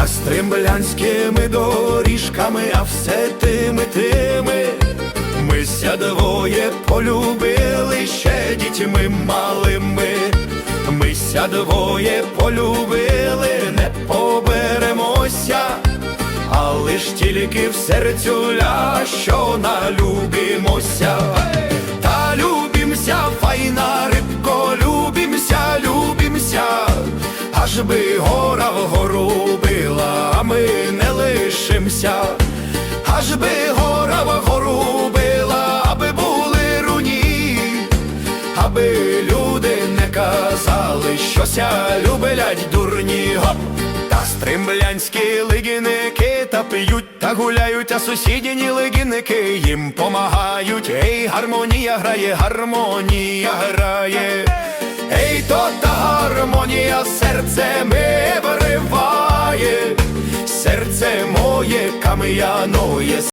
та стримблянськими доріжками, а все тими тими. Ми ся двоє полюбили ще дітьми малими. Ми ся двоє полюбили, не поберемося, але ж тільки в серцюля, що налюбімося. Та любімся, файна рибко, любімся, любімся, аж би гора вгору лишимся, аж би гора вгору била, аби були руні, аби люди не казали, щося любелять дурні. Гоп! Та стримблянські лигіники та п'ють та гуляють, а сусідні лигіники їм помагають. Ей, гармонія грає, гармонія грає. Ей, то та гармонія серце ми вириває, серце моє кам'яноє.